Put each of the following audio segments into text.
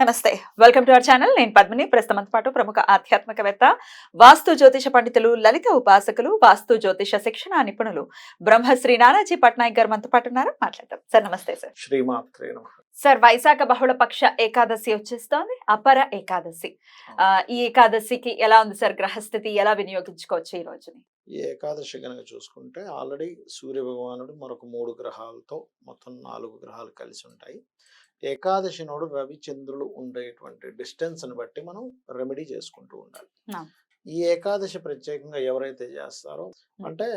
నమస్తే. Welcome to our channel నేను పద్మిని. ప్రస్తుతం పాటు ప్రముఖ ఆధ్యాత్మికవేత్త వాస్తు జ్యోతిష పండితులు లలిత ఉపాసకులు వాస్తు జ్యోతిష శిక్షణ నిపుణులు బ్రహ్మశ్రీ నానాజీ పట్నాయక్ గారు మనతో పాటు ఉన్నారు. మాట్లాడతాం సార్ నమస్తే సార్. శ్రీమాత్రే. సార్ వైశాఖ బహుళ పక్ష ఏకాదశి వచ్చేస్తోంది. అపర ఏకాదశి. ఈ ఏకాదశికి ఎలా ఉంది సార్ గ్రహస్థితి? ఎలా వినియోగించుకోవచ్చు ఈ రోజుని? ఈ ఏకాదశి కనుక చూసుకుంటే ఆల్రెడీ సూర్య భగవానుడు మరొక మూడు గ్రహాలతో మొత్తం నాలుగు గ్రహాలు కలిసి ఉంటాయి. ఏకాదశి నోడు రవి చంద్రులు ఉండేటువంటి డిస్టెన్స్ని బట్టి మనం రెమెడీ చేసుకుంటూ ఉండాలి. ఈ ఏకాదశి ప్రత్యేకంగా ఎవరైతే చేస్తారో అంటే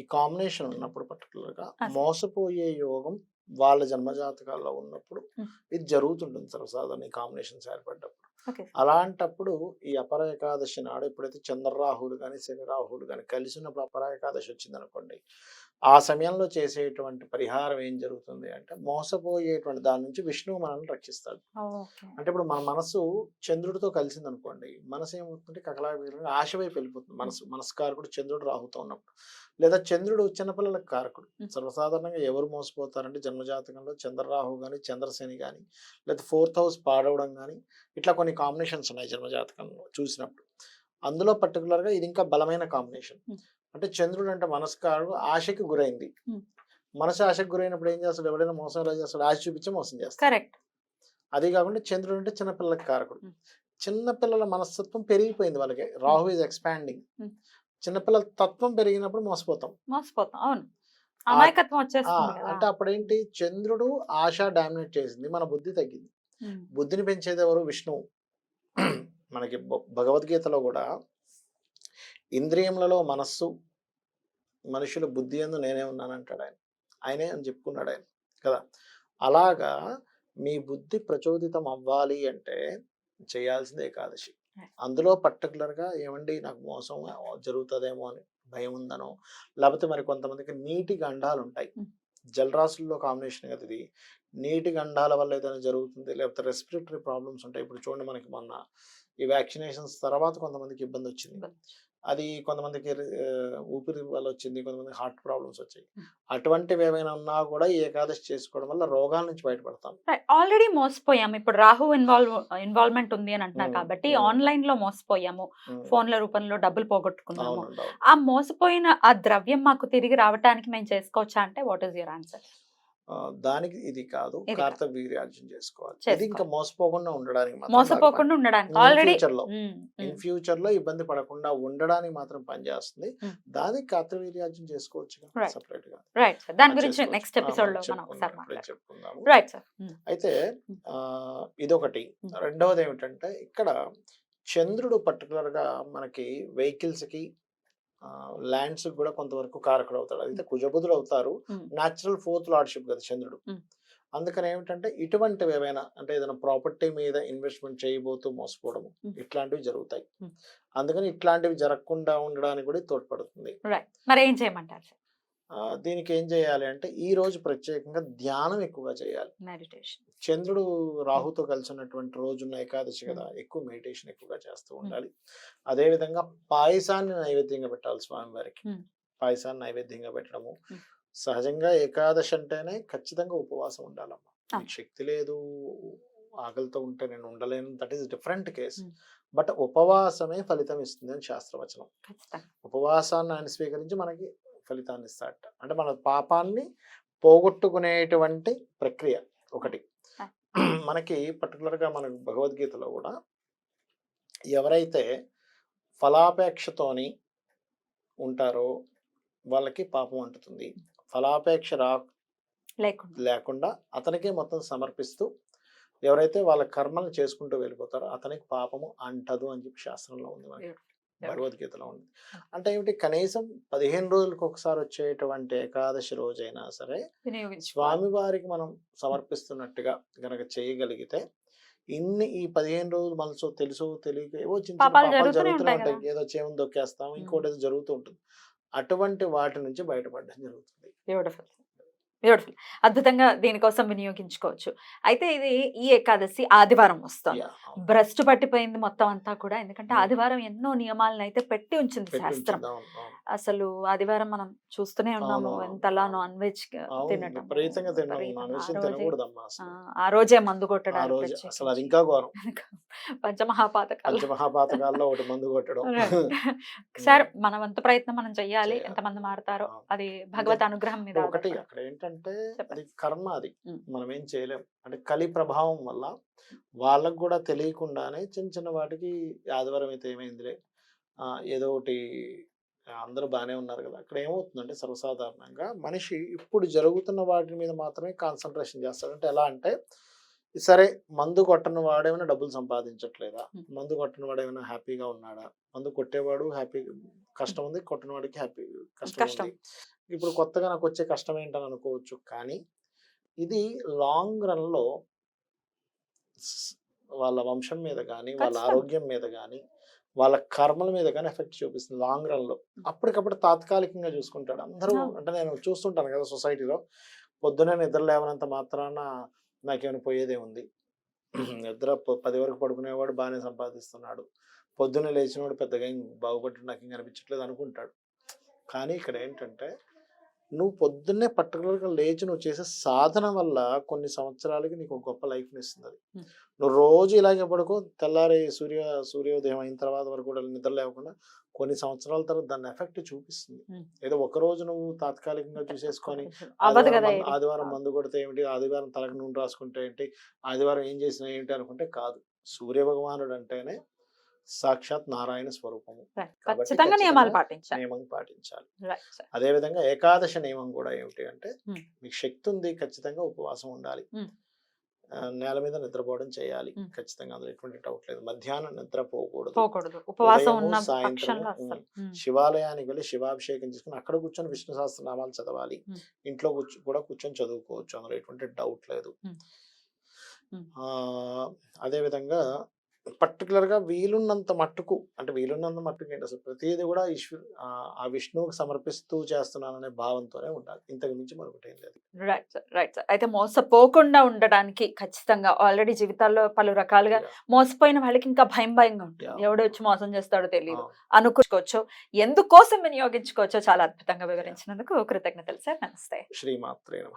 ఈ కాంబినేషన్ ఉన్నప్పుడు particular గా. మోసపోయే యోగం వాళ్ళ జన్మజాతకాల్లో ఉన్నప్పుడు. ఇది జరుగుతుంటుంది సర్వసాధారణ ఈ కాంబినేషన్స్ ఏర్పడ్డప్పుడు అలాంటప్పుడు ఈ అపర ఏకాదశి నాడు ఎప్పుడైతే చంద్రరాహులు కానీ శని రాహులు కానీ కలిసి ఉన్నప్పుడు అపర ఏకాదశి వచ్చింది అనుకోండి ఆ సమయంలో చేసేటువంటి పరిహారం ఏం జరుగుతుంది అంటే మోసపోయేటువంటి దాని నుంచి విష్ణువు మనల్ని రక్షిస్తాడు. అంటే ఇప్పుడు మన మనసు చంద్రుడితో కలిసింది అనుకోండి మనసు ఏమవుతుందంటే కకలాభిగా ఆశ వైపు వెళ్ళిపోతుంది. మనసు మనస్కారకుడు చంద్రుడు రాహుతో ఉన్నప్పుడు. లేదా చంద్రుడు చిన్నపిల్లలకు కారకుడు. సర్వసాధారణంగా ఎవరు మోసపోతారంటే జన్మజాతకంలో చంద్రరాహు కానీ చంద్రశని కానీ లేదా ఫోర్త్ హౌస్ పాడవడం కానీ ఇట్లా కొన్ని కాంబినేషన్స్ ఉన్నాయి జన్మజాతకంలో చూసినప్పుడు. అందులో particular గా ఇది ఇంకా బలమైన కాంబినేషన్. అంటే చంద్రుడు అంటే మనస్కారుడు ఆశకి గురైంది. మనసు ఆశకు గురైనప్పుడు ఏం చేస్తాడు? ఎవడైనా మోసం ఎలా చేస్తాడు ఆశ చూపించి మోసం చేస్తాడు. కరెక్ట్. అది కాకుండా చంద్రుడు అంటే చిన్నపిల్లలకి కారకుడు. చిన్నపిల్లల మనస్తత్వం పెరిగిపోయింది వాళ్ళకి. Rahu is expanding. చిన్నపిల్లల తత్వం పెరిగినప్పుడు మోసపోతాం. మోసపోతాం. అవును. అంటే అప్పుడేంటి? చంద్రుడు ఆశ డామినేట్ చేసింది మన బుద్ధి తగ్గింది. బుద్ధిని పెంచేది ఎవరు? విష్ణువు. మనకి భగవద్గీతలో కూడా ఇంద్రియములలో మనస్సు మనుషుల బుద్ధి ఎందు నేనే ఉన్నానంటాడు ఆయన. ఆయనే అని చెప్పుకున్నాడు ఆయన కదా? అలాగా మీ బుద్ధి ప్రచోదితం అవ్వాలి అంటే చేయాల్సింది ఏకాదశి. అందులో particular గా ఏమండి నాకు మోసం జరుగుతుందేమో అని భయం ఉందనో లేకపోతే మరి కొంతమందికి నీటి గండాలు ఉంటాయి. జలరాశుల్లో కాంబినేషన్ కదా ఇది. నీటి గండాల వల్ల ఏదైనా జరుగుతుంది లేకపోతే రెస్పిరేటరీ ప్రాబ్లమ్స్ ఉంటాయి ఇప్పుడు చూడండి మనకి మొన్న ఈ వ్యాక్సినేషన్స్ తర్వాత కొంతమందికి ఇబ్బంది వచ్చింది. అది కొంతమందికి ఊపిరి వల్ల వచ్చింది కొంతమందికి హార్ట్ ప్రాబ్లమ్స్ వచ్చాయి. అటువంటివి ఏమైనా ఉన్నా కూడా ఏకాదశి చేసుకోవడం వల్ల రోగాల నుంచి బయటపడతాం ఆల్రెడీ మోసపోయాము ఇప్పుడు రాహు ఇన్వాల్వ్ ఇన్వాల్వ్మెంట్ ఉంది అని అంటున్నారు కాబట్టి. ఆన్లైన్లో మోసపోయాము. ఫోన్ల రూపంలో డబ్బులు పోగొట్టుకున్నాము. ఆ మోసపోయిన ఆ ద్రవ్యం మాకు తిరిగి రావడానికి మేము చేసుకోవచ్చా అంటే వాట్ ఈస్ యువర్ ఆన్సర్ దానికి ఇది కాదు. కార్తవీర్యార్జున చేసుకోవాలి. ఇది. ఇంకా మోసపోకుండా ఉండడానికి మోసపోకుండా ఉండడానికి ఆల్రెడీ ఫ్యూచర్లో ఇన్ ఫ్యూచర్లో ఇబ్బంది పడకుండా ఉండడానికి మాత్రం పనిచేస్తుంది. దానికి కార్తవీర్యార్జున చేసుకోవచ్చు. సపరేట్గా. రైట్ సార్ దాని గురించి. నెక్స్ట్ ఎపిసోడ్లో మనం ఒకసారి చెప్పుకుందాము. రైట్ సార్ అయితే ఇదొకటి. రెండవది ఏమిటంటే ఇక్కడ చంద్రుడు particular గా మనకి వెహికల్స్కి ల్యాండ్స్ కూడా కొంతవరకు కారకుడు అవుతాడు. అయితే కుజబుధుడు అవుతారు. న్యాచురల్ ఫోర్త్ లార్డ్షిప్ కదా చంద్రుడు. అందుకని ఏమిటంటే ఇటువంటివి ఏవైనా అంటే ఏదైనా ప్రాపర్టీ మీద ఇన్వెస్ట్మెంట్ చేయబోతూ మోసపోవడము. ఇట్లాంటివి జరుగుతాయి. అందుకని ఇట్లాంటివి జరగకుండా ఉండడానికి కూడా తోడ్పడుతుంది. మరి ఏం చేయమంటారు? దీనికి ఏం చేయాలి అంటే ఈ రోజు ప్రత్యేకంగా ధ్యానం ఎక్కువగా చేయాలి. మెడిటేషన్. చంద్రుడు రాహుతో కలిసి ఉన్నటువంటి రోజున్న ఏకాదశి కదా ఎక్కువ మెడిటేషన్ ఎక్కువగా చేస్తూ ఉండాలి. అదే విధంగా పాయసాన్ని నైవేద్యంగా పెట్టాలి స్వామివారికి. Hmm. పాయసాన్ని నైవేద్యంగా పెట్టడము. సహజంగా ఏకాదశి అంటేనే ఖచ్చితంగా ఉపవాసం ఉండాలమ్మా. శక్తి లేదు ఆకలితో ఉంటే నేను ఉండలేను that is different case. But ఉపవాసమే ఫలితం ఇస్తుంది అని శాస్త్రవచనం. ఉపవాసాన్ని ఆయన స్వీకరించి మనకి ఫలితాన్ని ఇస్తాడట అంటే మన పాపాన్ని పోగొట్టుకునేటువంటి ప్రక్రియ ఒకటి. మనకి పర్టికులర్గా మన భగవద్గీతలో కూడా ఎవరైతే ఫలాపేక్షతోని ఉంటారో వాళ్ళకి పాపం అంటుతుంది. ఫలాపేక్ష రా లేకుండా. అతనికే మొత్తం సమర్పిస్తూ ఎవరైతే వాళ్ళ కర్మలను చేసుకుంటూ వెళ్ళిపోతారో అతనికి పాపము అంటదు అని చెప్పి శాస్త్రంలో ఉంది మనకి. భగవద్గీతలో ఉంది అంటే ఏమిటి? కనీసం పదిహేను రోజులకు ఒకసారి వచ్చేటువంటి ఏకాదశి రోజైనా సరే స్వామివారికి మనం సమర్పిస్తున్నట్టుగా గనక చేయగలిగితే ఇన్ని ఈ పదిహేను రోజులు మనసు తెలుసు తెలియక ఏవో చిన్న పాపాలు జరుగుతూనే ఉంటాయి ఏదో చేము దొక్కేస్తాం. ఇంకోటి ఏదో జరుగుతూ ఉంటుంది. అటువంటి వాటి నుంచి బయటపడడం జరుగుతుంది. బ్యూటిఫుల్. బ్యూటిఫుల్. అద్భుతంగా దీనికోసం వినియోగించుకోవచ్చు. అయితే ఇది ఈ ఏకాదశి ఆదివారం వస్తుంది. భ్రష్టు పట్టిపోయింది మొత్తం అంతా కూడా ఎందుకంటే. ఆదివారం ఎన్నో నియమాలను అయితే పెట్టి ఉంచింది శాస్త్రం. అసలు ఆదివారం మనం చూస్తూనే ఉన్నాము అవును, ఎంతలా అవును. నాన్ వెజ్ తినటం ఆ రోజే- మందు. అసలు అది ఇంకా ఘోరం పంచమహాపాతకాలు పంచమహాపాతకాల్లో ఒకటి మందు కొట్టడం సార్ మన వంతు ప్రయత్నం మనం చెయ్యాలి. ఎంతమంది మారుతారో. అది భగవత్ అనుగ్రహం మీద ఒకటి. అక్కడ ఏంటంటే కర్మ అది. మనం ఏం చేయలేం అంటే కలి ప్రభావం వల్ల వాళ్ళకు కూడా తెలియకుండానే చిన్న చిన్న వాటికి ఆదివారం అయితే ఏమైందిలే. ఏదో ఒకటి అందరూ బాగానే ఉన్నారు కదా! అక్కడ ఏమవుతుందంటే సర్వసాధారణంగా మనిషి ఇప్పుడు జరుగుతున్న వాటి మీద మాత్రమే కాన్సన్ట్రేషన్ చేస్తాడు. అంటే ఎలా అంటే సరే మందు కొట్టని వాడేమైనా డబ్బులు సంపాదించట్లేదా. మందు కొట్టని వాడు ఏమైనా హ్యాపీగా ఉన్నాడా? మందు కొట్టేవాడు హ్యాపీ కష్టం ఉంది కొట్టని వాడికి హ్యాపీ కష్టం. ఇప్పుడు కొత్తగా నాకు వచ్చే కష్టం ఏంటని అనుకోవచ్చు కానీ ఇది లాంగ్ రన్లో స్- వాళ్ళ వంశం మీద కానీ వాళ్ళ. ఆరోగ్యం మీద కానీ వాళ్ళ కర్మల మీద కానీ ఎఫెక్ట్ చూపిస్తుంది లాంగ్ రన్లో అప్పటికప్పుడు తాత్కాలికంగా చూసుకుంటాడు. అందరూ. అంటే నేను చూస్తుంటాను కదా సొసైటీలో. పొద్దునే నిద్ర లేవనంత మాత్రాన నాకేమైనా పోయేదే ఉంది. నిద్ర పది వరకు పడుకునేవాడు బాగానే సంపాదిస్తున్నాడు. పొద్దున్నే లేచినవాడు పెద్దగా బాగుపడి నాకు ఇంకా అనిపించట్లేదు అనుకుంటాడు. కానీ ఇక్కడ ఏంటంటే నువ్వు పొద్దున్నే పర్టికులర్గా లేచి నువ్వు చేసే సాధన వల్ల కొన్ని సంవత్సరాలకి నీకు గొప్ప లైఫ్ని ఇస్తుంది అది. నువ్వు రోజు ఇలాగే పడుకో తెల్లారి సూర్య సూర్యోదయం అయిన తర్వాత వరకు కూడా నిద్ర లేకుండా కొన్ని సంవత్సరాల తర్వాత దాని ఎఫెక్ట్ చూపిస్తుంది. ఏదో ఒక రోజు నువ్వు తాత్కాలికంగా చూసేసుకొని. ఆదివారం మందు కొడితే ఏమిటి? ఆదివారం తలకు నూనె రాసుకుంటే ఏంటి? ఆదివారం ఏం చేసినా ఏంటి అనుకుంటే కాదు. సూర్య భగవానుడు అంటేనే సాక్షాత్ నారాయణ స్వరూపము. ఖచ్చితంగా నియమాలు పాటించాలి. నియమం. అదే విధంగా ఏకాదశి నియమం కూడా ఏమిటి అంటే. మీకు శక్తి ఉంది ఖచ్చితంగా ఉపవాసం ఉండాలి. నేల మీద నిద్రపోవడం చేయాలి. ఖచ్చితంగా అందులో ఎటువంటి డౌట్ లేదు. మధ్యాహ్నం నిద్రపోకూడదు పోకూడదు. ఉపవాసం ఉమ్. శివాలయానికి వెళ్ళి శివాభిషేకం చేసుకుని అక్కడ కూర్చొని విష్ణు సహస్రనామాలు చదవాలి. ఇంట్లో కూర్చు కూడా కూర్చొని చదువుకోవచ్చు. అందులో ఎటువంటి డౌట్ లేదు. ఆ, అదే విధంగా పర్టికులర్గా వీలున్నంత మట్టుకు అంటే వీలున్నంత మట్టుకు ఏంటి అసలు ప్రతిదీ కూడా ఈశ్వర్ ఆ, విష్ణువుకి సమర్పిస్తూ చేస్తున్నాననే భావంతోనే ఉండాలి. ఇంతకు మించి మరొకటి ఏం లేదు. Right sir right sir. అయితే మోసపోకుండా ఉండడానికి ఖచ్చితంగా ఆల్రెడీ జీవితాల్లో పలు రకాలుగా. మోసపోయిన వాళ్ళకి ఇంకా భయం భయంగా ఉంటుంది. Yeah. ఎవడు వచ్చి మోసం చేస్తాడో తెలియదు అనుకోవచ్చు. ఎందుకోసం వినియోగించుకోవచ్చో చాలా అద్భుతంగా వివరించినందుకు కృతజ్ఞతలు సార్. నమస్తే. శ్రీమాత్రే నమః.